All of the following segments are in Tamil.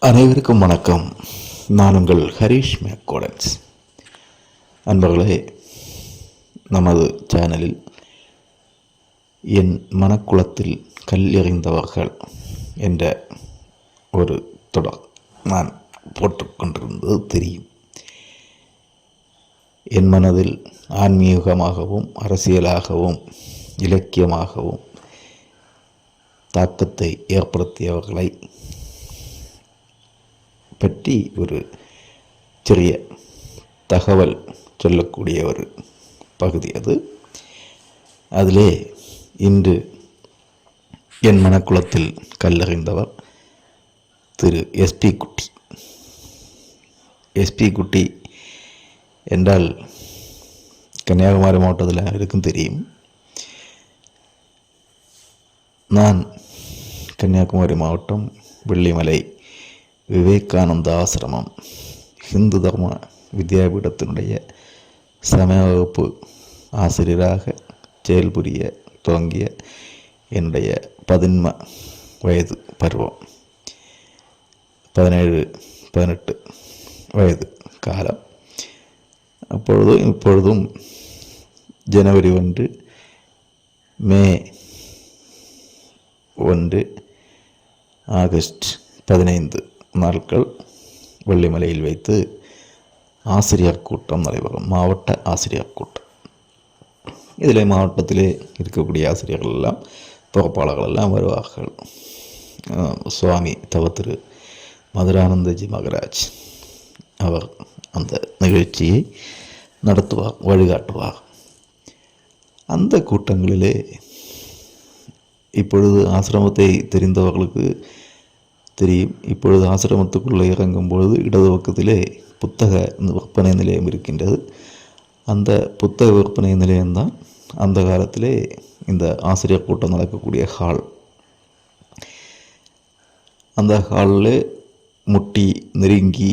அனைவருக்கும் வணக்கம். நான் உங்கள் ஹரீஷ் மேக்கோடன்ஸ். அன்பர்களே நமது சேனலில் என் மனக்குளத்தில் கல் எறிந்தவர்கள் என்ற ஒரு தொடர் நான் போட்டுக்கொண்டிருந்தது தெரியும். என் மனதில் ஆன்மீகமாகவும் அரசியலாகவும் இலக்கியமாகவும் தாக்கத்தை ஏற்படுத்தியவர்களை பற்றி ஒரு சிறிய தகவல் சொல்லக்கூடிய ஒரு பகுதி அது. அதிலே இன்று என் மனக்குளத்தில் கல்லறிந்தவர் திரு எஸ்பி குட்டி. எஸ்பி குட்டி என்றால் கன்னியாகுமரி மாவட்டத்தில் இருக்கும் தெரியும். நான் கன்னியாகுமரி மாவட்டம் வெள்ளிமலை விவேகானந்த ஆசிரமம் ஹிந்து தர்ம வித்யாபீடத்தினுடைய சமய வகுப்பு ஆசிரியராக செயல்புரிய துவங்கிய என்னுடைய பதின்ம வயது பருவம். பதினேழு பதினெட்டு வயது காலம். அப்பொழுதும் இப்பொழுதும் ஜனவரி ஒன்று மே ஒன்று ஆகஸ்ட் பதினைந்து. நாட்கள் வெள்ளிமலையில் வைத்து ஆசிரியர் கூட்டம் நடைபெறும். மாவட்ட ஆசிரியர் கூட்டம். இதில் மாவட்டத்திலே இருக்கக்கூடிய ஆசிரியர்கள் எல்லாம் பொறுப்பாளர்கள் எல்லாம் வருவார்கள். அஹ் சுவாமி தவத்திரு மதுரானந்தஜி மகராஜ் அவர் அந்த நிகழ்ச்சியை நடத்துவார் வழிகாட்டுவார். அந்த கூட்டங்களிலே இப்பொழுது ஆசிரமத்தை தெரிந்தவர்களுக்கு தெரியும் இப்பொழுது ஆசிரமத்துக்குள்ளே இறங்கும் பொழுது இடது பக்கத்திலே புத்தக விற்பனை நிலையம் இருக்கின்றது அந்த புத்தக விற்பனை நிலையம்தான் அந்த காலத்திலே இந்த ஆசிரியர் கூட்டம் நடக்கக்கூடிய ஹால் அந்த ஹாலில் முட்டி நெருங்கி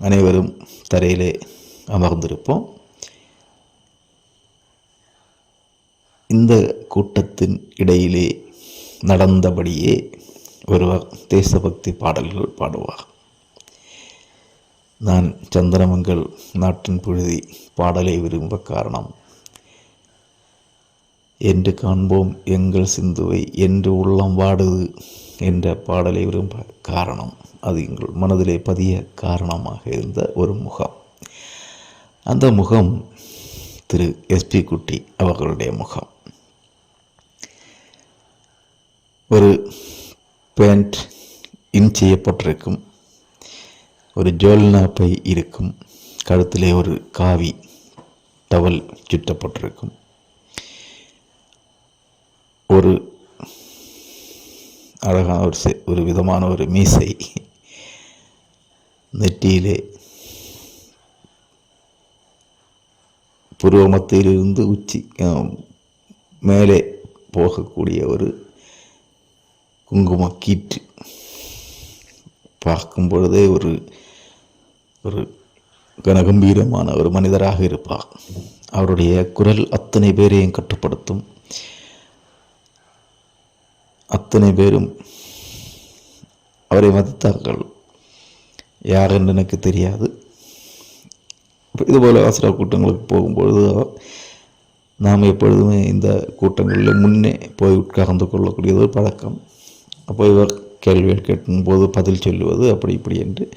அனைவரும் தரையிலே அமர்ந்திருப்போம் இந்த கூட்டத்தின் இடையிலே நடந்தபடியே ஒருவர் தேசபக்தி பாடல்கள் பாடுவார். நான் சந்திரமங்கல் நாட்டின் புழுதி பாடலை விரும்ப காரணம். என்று காண்போம் எங்கள் சிந்துவை என்று உள்ளம் வாடுது என்ற பாடலை விரும்ப காரணம். அது எங்கள் மனதிலே பதிய காரணமாக இருந்த ஒரு முகம். அந்த முகம் திரு. எஸ்பி குட்டி அவர்களுடைய முகம். ஒரு பேண்ட் இன் செய்யப்பட்டிருக்கும். ஒரு ஜோல்னாப்பை இருக்கும். கழுத்திலே ஒரு காவி டவல் சுற்றப்பட்டிருக்கும் ஒரு அழகான ஒரு ஒரு விதமான ஒரு மீசை நெற்றியிலே புருவமத்திலிருந்து உச்சி மேலே போகக்கூடிய ஒரு குங்கும கீற்று. பார்க்கும் பொழுதே ஒரு ஒரு கனகம்பீரமான ஒரு மனிதராக இருப்பார். அவருடைய குரல் அத்தனை பேரையும் கட்டுப்படுத்தும். அத்தனை பேரும் அவரை மதித்தார்கள். யார் என்று எனக்கு தெரியாது. இதுபோல் ஆசிரியர் கூட்டங்களுக்கு போகும்பொழுது நாம் எப்பொழுதுமே இந்த கூட்டங்களில் முன்னே போய் உட்கார்ந்து கொள்ளக்கூடியது ஒரு பழக்கம். அப்போ இவர் கேள்விகள் கேட்கும்போது பதில் சொல்லுவது அப்படி இப்படி என்று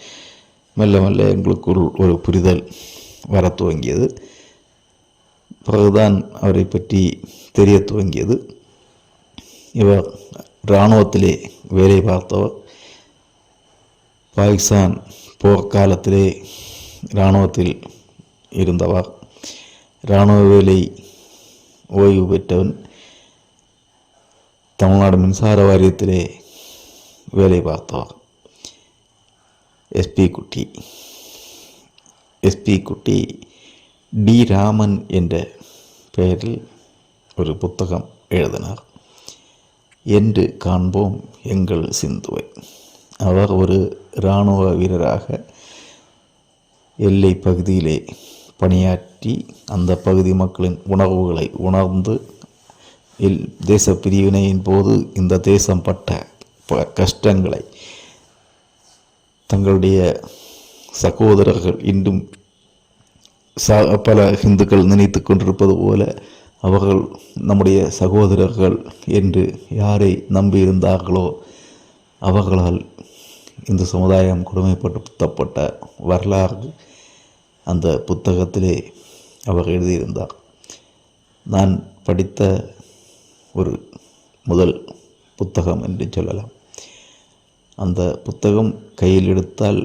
மெல்ல மெல்ல எங்களுக்குள் ஒரு புரிதல் வர துவங்கியது. பிறகுதான் அவரை பற்றி தெரிய துவங்கியது. இவர் இராணுவத்திலே வேலை பார்த்தவர். பாகிஸ்தான் போர்க்காலத்திலே இராணுவத்தில் இருந்தவர். இராணுவ வேலை ஓய்வு பெற்றவன். தமிழ்நாடு மின்சார வாரியத்திலே வேலை பார்த்தார். எஸ்பி குட்டி. எஸ்பி குட்டி டி ராமன் என்ற பெயரில் ஒரு புத்தகம் எழுதினார். என்று காண்போம் எங்கள் சிந்துவை. அவர் ஒரு இராணுவ வீரராக எல்லை பகுதியிலே பணியாற்றி அந்த பகுதி மக்களின் உணர்வுகளை உணர்ந்து இல் தேச பிரிவினையின் போது இந்த தேசம் பட்ட கஷ்டங்களை தங்களுடைய சகோதரர்கள் இன்றும் ச பல இந்துக்கள் நினைத்து கொண்டிருப்பது போல அவர்கள் நம்முடைய சகோதரர்கள் என்று யாரை நம்பியிருந்தார்களோ அவர்களால் இந்த சமுதாயம் கொடுமைப்படுத்தப்பட்ட வரலாறு அந்த புத்தகத்திலே அவர் எழுதியிருந்தார். நான் படித்த ஒரு முதல் புத்தகம் என்று சொல்லலாம். அந்த புத்தகம் கையில் எடுத்தால்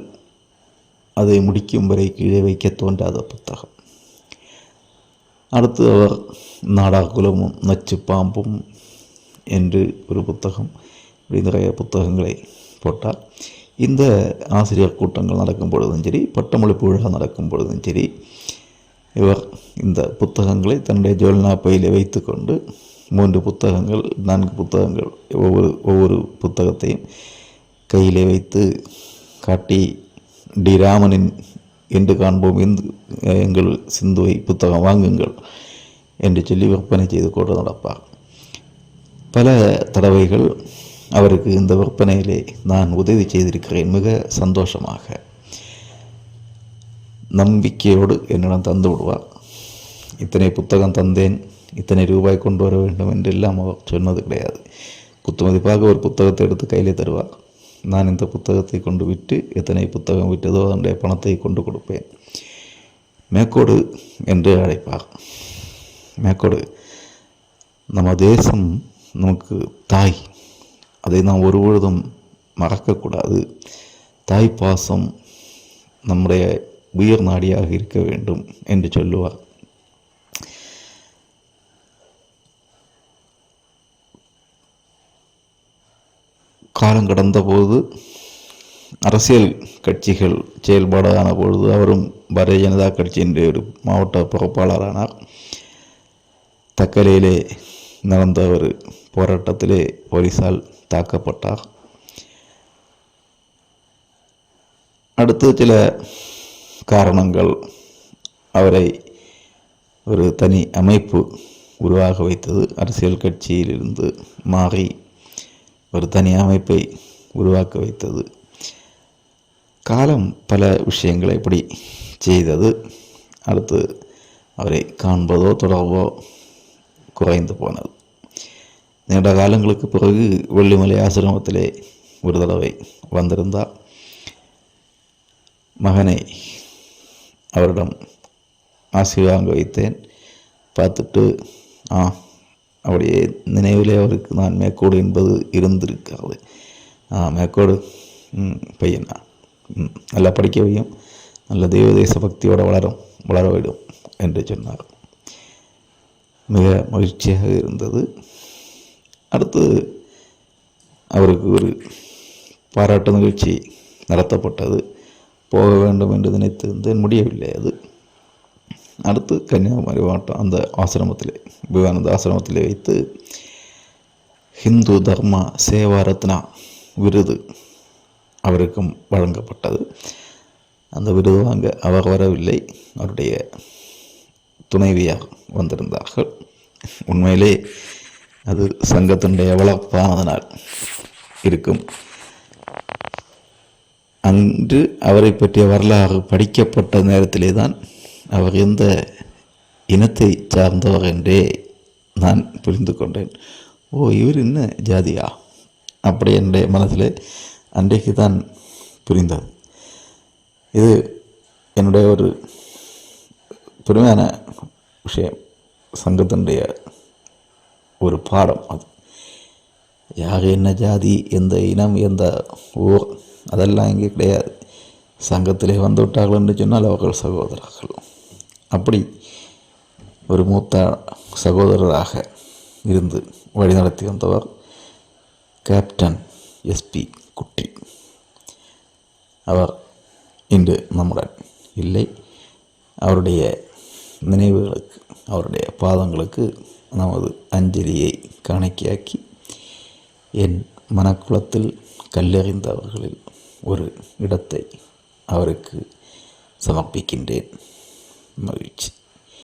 அதை முடிக்கும் வரை கீழே வைக்க தோன்றாத புத்தகம். அடுத்து அவர் நாடாகுலமும் நச்சு பாம்பும் என்று ஒரு புத்தகம் இப்படி நிறைய புத்தகங்களை போட்டார். இந்த ஆசிரியர் கூட்டங்கள் நடக்கும் பொழுதும் சரி பட்டமளிப்பு விழா நடக்கும் பொழுதும் சரி இவர் இந்த புத்தகங்களை தன்னுடைய ஜோல்னா பையில் வைத்து கொண்டு மூன்று புத்தகங்கள் நான்கு புத்தகங்கள் ஒவ்வொரு ஒவ்வொரு புத்தகத்தையும் கையிலே வைத்து காட்டி டி ராமனின் என்று காண்போம் இந்து எங்கள் சிந்துவை புத்தகம் வாங்குங்கள் என்று சொல்லி விற்பனை செய்து கொண்டு நடப்பார். பல தடவைகள் அவருக்கு இந்த விற்பனையிலே நான் உதவி செய்திருக்கிறேன். மிக சந்தோஷமாக. நம்பிக்கையோடு என்னிடம் தந்து விடுவார். இத்தனை புத்தகம் தந்தேன் இத்தனை ரூபாய் கொண்டு வர வேண்டும் என்றெல்லாம் அவர் சொன்னது கிடையாது. குத்துமதிப்பாக ஒரு புத்தகத்தை எடுத்து கையிலே தருவார். நான் இந்த புத்தகத்தை கொண்டு விட்டு எத்தனை புத்தகம் விட்டதோ அதனுடைய பணத்தை கொண்டு கொடுப்பேன். மேக்கோடு என்று அழைப்பார். மேக்கோடு நம்ம தேசம் நமக்கு தாய். அதை நாம் ஒருபொழுதும் மறக்கக்கூடாது. தாய் பாசம் நம்முடைய உயிர் நாடியாக இருக்க வேண்டும் என்று சொல்லுவார். காலம் கடந்த போது அரசியல் கட்சிகள் செயல்பாடான பொழுது அவரும் பாரதிய ஜனதா கட்சியின் ஒரு மாவட்ட பொறுப்பாளரானார். தக்கலையிலே நடந்த ஒரு போராட்டத்திலே போலீஸால் தாக்கப்பட்டார். அடுத்து சில காரணங்கள். அவரை ஒரு தனி அமைப்பு உருவாக வைத்தது. அரசியல் கட்சியிலிருந்து மாறி ஒரு தனி அமைப்பை உருவாக்க வைத்தது. காலம் பல விஷயங்களை இப்படி செய்தது. அடுத்து அவரை காண்பதோ தொடர்போ குறைந்து போனது. நீண்ட காலங்களுக்கு பிறகு வெள்ளிமலை ஆசிரமத்திலே ஒரு தடவை வந்திருந்தார். மகனை அவரிடம் ஆசீர்வாங்க வைத்தேன். பார்த்துட்டு ஆ அப்படியே நினைவிலே அவருக்கு நான் மேற்கோடு என்பது இருந்திருக்காது. ஆ மேற்கோடு பையனா நல்லா படிக்க வையும். நல்ல தெய்வ தேச பக்தியோடு வளரும் வளர விடும் என்று சொன்னார். மிக மகிழ்ச்சியாக இருந்தது. அடுத்து அவருக்கு ஒரு பாராட்டு நிகழ்ச்சி நடத்தப்பட்டது. போக வேண்டும் என்று நினைத்திருந்தேன் முடியவில்லை அது. அடுத்து கன்னியாகுமரி மாவட்டம் அந்த ஆசிரமத்தில் விவேகானந்த ஆசிரமத்தில் வைத்து ஹிந்து தர்ம சேவாரத்னா விருது அவருக்கும் வழங்கப்பட்டது அந்த விருது வாங்க அவர் வரவில்லை அவருடைய துணைவியாக வந்திருந்தார்கள் உண்மையிலே அது சங்கத்தினுடைய வளர்ப்பானதனால் இருக்கும் அன்று அவரை பற்றிய வரலாறு படிக்கப்பட்ட நேரத்திலே தான் அவர் எந்த இனத்தை சார்ந்தவர் என்றே நான் புரிந்து கொண்டேன் ஓ இவர் என்ன ஜாதியா? அப்படி என்னுடைய மனதில் அன்றைக்கு தான் புரிந்தது. இது என்னுடைய ஒரு பெருமையான விஷயம். சங்கத்தினுடைய ஒரு பாடம் அது. யார் என்ன ஜாதி எந்த இனம் எந்த ஊர் அதெல்லாம் இங்கே கிடையாது. சங்கத்திலே வந்து விட்டார்கள் என்று சொன்னால் அவர்கள் சகோதரர்கள். அப்படி ஒரு மூத்த சகோதரராக இருந்து வழிநடத்தி வந்தவர் கேப்டன் எஸ்பி குட்டி. அவர் இன்று நம்முடன் இல்லை. அவருடைய நினைவுகளுக்கு அவருடைய பாதங்களுக்கு நமது அஞ்சலியை காணிக்கையாக்கி என் மனக்குளத்தில் கல்லெறிந்தவர்களில் ஒரு இடத்தை அவருக்கு சமர்ப்பிக்கின்றேன். mood.